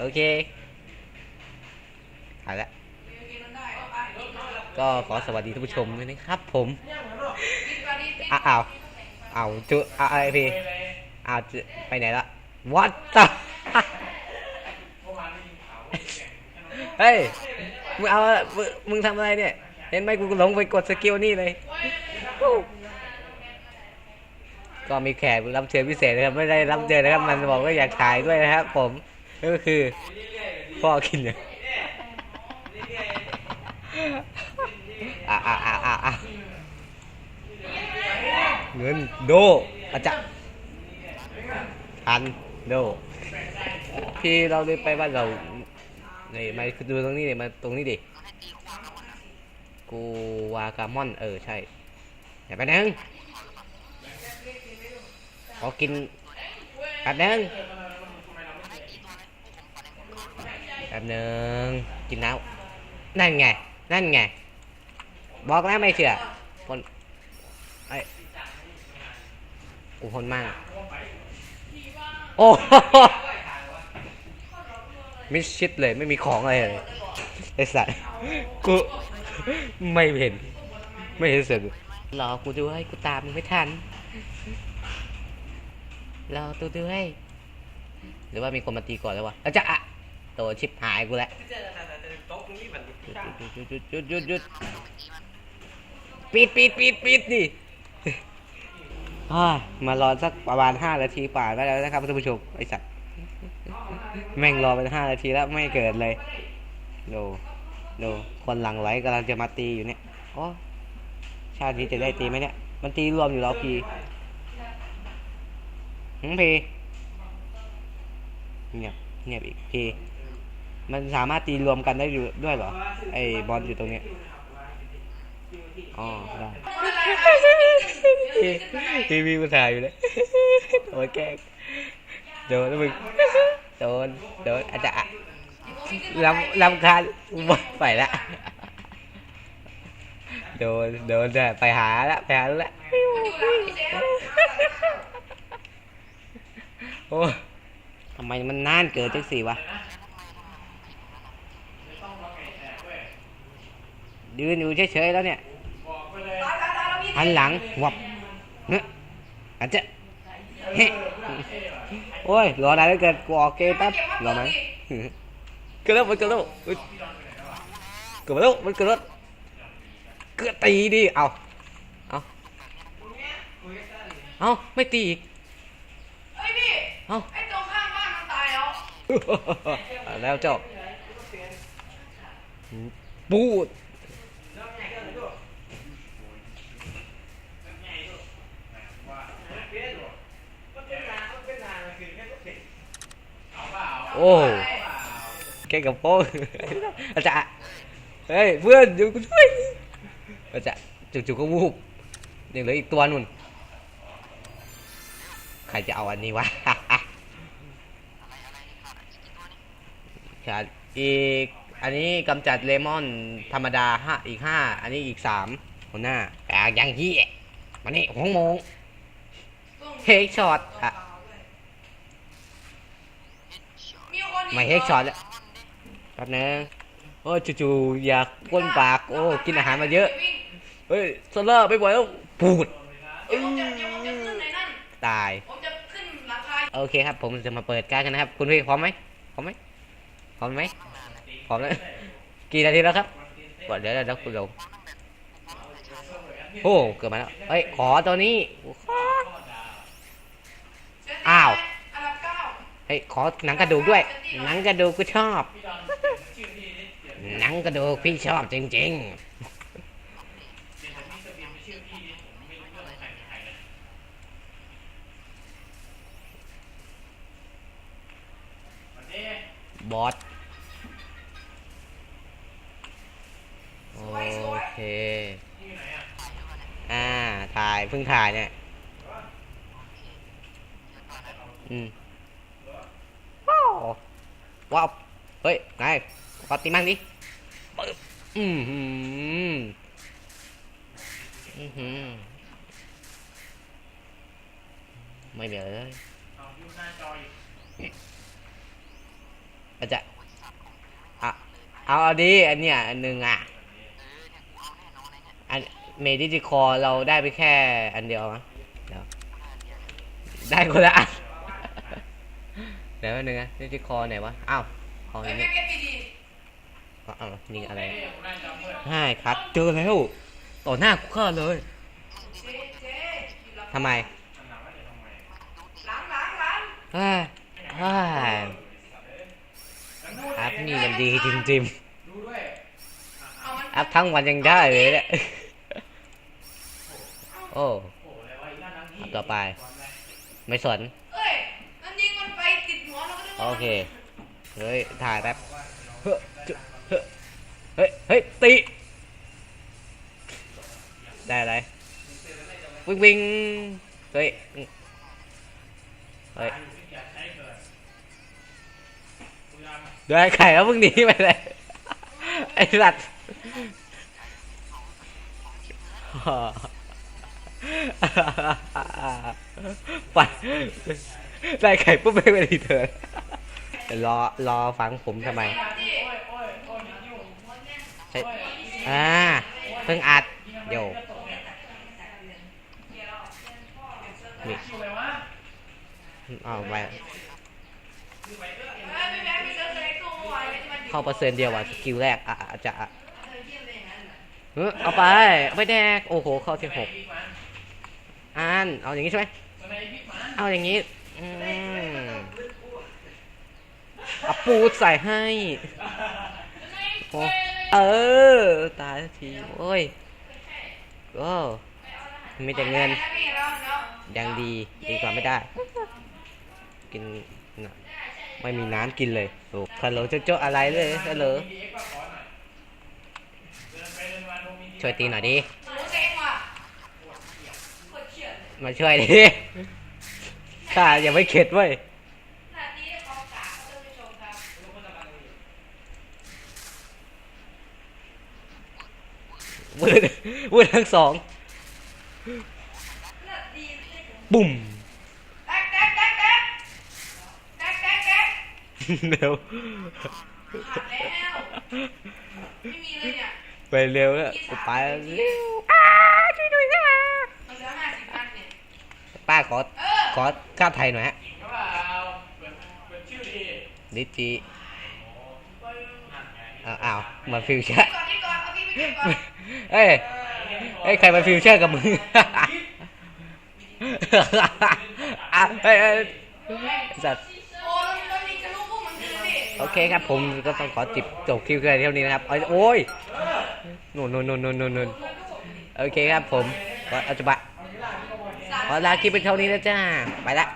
โอเคเอาละก็ขอสวัสดีท่านผู้ชมด้วยนะครับ ผมอ้าวอ้าวจุอ้าวอะไรพี่อ้าวจุไปไหนละ what the เฮ้ยมึงเอามึงทำอะไรเนี่ย เห็นไหมกูหลงไปกดสกิลนี่เลย ก็มีแขกรับเชิญพิเศษนะครับ ไม่ได้รับเชิญนะครับ มันบอกว่าอยากถ่ายด้วยนะครับผม ก็คือพ่อกินเนี่ยอะอะอะอะอะเงินโดอาจจะพันโดพี่เราได้ไปบ้านเรานี่มาดูตรงนี้ดิมาตรงนี้ดิกูวากามอน เออ ใช่อย่าไปนึงขอกินแป๊บนึง แป๊บนึงกินน้ำนั่นไง นั่นไง บอกแล้วไม่เชื่อคนไอ้กูคนมาก โอ้มิชิดเลยไม่มีของอะไรเลยไอ้สัตว์กูไม่เห็น ไม่เห็นเสร็จรอกูด้วยกูตามมึงไม่ทันรอตัวด้วย หรือว่ามีคนมาตีก่อนแล้ววะอาจะอะ ตัวชิปหายกูแล้วหยุดหยุดหยุดหยุดหยุดปิดปิดปิดปิดดิอ้ายมารอสักประมาณห้านาทีป่านไปแล้วนะครับท่านผู้ชมไอสัตว์แม่งรอไปห้านาทีแล้วไม่เกิดเลยดูดูคนหลังไหลกำลังจะมาตีอยู่เนี่ยโอ้ชาตินี้จะได้ตีไหมเนี่ย มันตีรวมอยู่แล้วพีหึพีเงียบเงียบอีกพี มันสามารถตีรวมกันได้อยู่ด้วยเหรอ ไอ้บอลอยู่ตรงเนี้ยอ๋อได้ทีวีกูถ่ายอยู่เลยโอ้ยแกล้งโดนแล้วมึงโดนโดนอาจจะลำลำคาญหมดไปละโดนโดนจะไปหาละไปหาละโอ้ทำไมมันนานเกิดจังสี่วะ ยืนอยู่เฉยๆแล้วเนี่ยหันหลังวับเฮ้ยอาจจะเฮ้โอ้ยรอนานเหลือเกินกูออกเกมแป๊บรอไหมเกิดแล้วมันเกิดแล้วเฮ้ยเกิดมาแล้วมันเกิดแล้วเกิดตีดิเอาเอาเอาไม่ตีอีกเฮ้ยพี่เอาไอ้ตรงข้างบ้านมันตายแล้วเอาแล้วเจ้าปูด โอ้แกกับโป้อาจารย์เฮ้ยเพื่อนอยู่กูช่วยอาจารย์จู่ๆก็วูบยังเหลืออีกตัวนุ่นใครจะเอาอันนี้วะครับอีกอันนี้กำจัดเลมอนธรรมดาห้าอีกห้าอันนี้อีกสามหัวหน้าอ่ายังเฮียมานี่หงมงเฮช็อตอะ มีคน ไม่เฮกช็อตแล้วแป๊บนึงโอ้จู่ๆอยากก้นปาก โอ้ กินอาหารมาเยอะ เฮ้ยโซล่าร์ไม่ไหวแล้วปูดตาย โอเคครับ ผมจะมาเปิดการกันนะครับ คุณพี่พร้อมไหมพร้อมไหมพร้อมไหมพร้อมแล้วกี่นาทีแล้วครับก่อนเดี๋ยวเดี๋ยวคุณลงโอ้เกิดมาแล้วเอ้ย ขอตัวนี้ ฮ้ยขอหนังกระดูกด้วย หนังกระดูกกูชอบ หนังกระดูกพี่ชอบจริง ๆบอสโอเค อ่า ถ่าย เพิ่งถ่ายเนี่ย อืม ว้าว เฮ้ยไงขอตีมั่งดิปึ๊บอืมหืมอือหือไม่เหลือเลยอาจจะเอาเอาเอาดีอันเนี้ยอันหนึ่งอะอันเมดิจิคอเราได้ไปแค่อันเดียวมั้งเดี๋ยได้คนละอัน เดี๋ยวอันหนึ่งนะดิจิคอไหนวะ อ้าวเอาเฮ้อัยนเก็นี้บเก็บดีเอาเอานี่อะไรใช่ครับ เจอแล้ว ต่อหน้ากูเข้าเลยๆเจ๊เจ๊อยู่หลังทำไมหลังหลังหลังเฮ้ยเฮ้ยอัพนี่มันดีจริงเอามันๆอัพทั้งวันยังได้เลยเนี่ยโอ้ ต่อไป ไม่สนเอ้ยนั่น โอเค เฮ้ย ถ่ายแป๊บ เฮ้ยเฮ้ย เฮ้ย ตี ได้อะไรวิ่งวิ่งเฮ้ย เฮ้ย ได้ไข่แล้วมึงหนีไปเลย ไอ้สัตว์ไปได้ไข่ปุ๊บไม่ไปรีเทิร์น รอรอฟังผมทำไมใช่อ่าเพิ่งอัดโยนี่เอาไปเฮ้ยไม่แพ้ไม่เจอเลยตู้ไว้ไม่จะมาเข้าเปอร์เซ็นต์เดียวอะสกิลแรกอะอาจจะเออเยี่ยมเลยอย่าไปเอาไปแดกโอ้โหเข้าที่หกอ่านเอาอย่างนี้ใช่ไหมเอาอย่างนี้อืม อาปูดใส่ให้โอ้เออ ตายสักที โอ้ยโอ้มีแต่เงินไม่มีแล้วเนาะยังดีดีกว่าไม่ได้ กินน่ะไม่มีน้ำกินเลยโอ้ฮัลโหลโจ๊ะๆอะไรเลยฮัลโหลช่วยตีหน่อยดิหนูเจ๊งว่ะโคตรเชี่ยเลยมาช่วยดิข้ายังไม่เข็ดเว้ย หน้าที่กองกาท่านผู้ชมครับ วืดวืดทั้งสองหน้าที่เล่นบุ่มแก๊กแก๊กแก๊กแก๊กแก๊กแก๊กแก๊กเร็วขาดแล้วไม่มีเลยเนี่ยไปเร็วแล้วกูไปแล้วเร็วมันเหลือห้าสิบพันเนี่ยป้าขอเออขอค่าไทยหน่อยฮะดิจิอ้าวอ้าวมาฟิวเจอร์ก่อนที่ก่อน เอาพี่ไปเก็บก่อนเอ้ยเอ้ยใครมาฟิวเจอร์กับมึงอะเฮ้ยสัตว์โอเคครับผมก็ต้องขอจิบจบคลิปแค่เท่านี้นะครับโอ้ยนู่นนู่นนู่นนู่นนู่นโอเคครับผมก็อาจะบะขอลาคลิปไปเท่านี้แล้วจ้าไปละ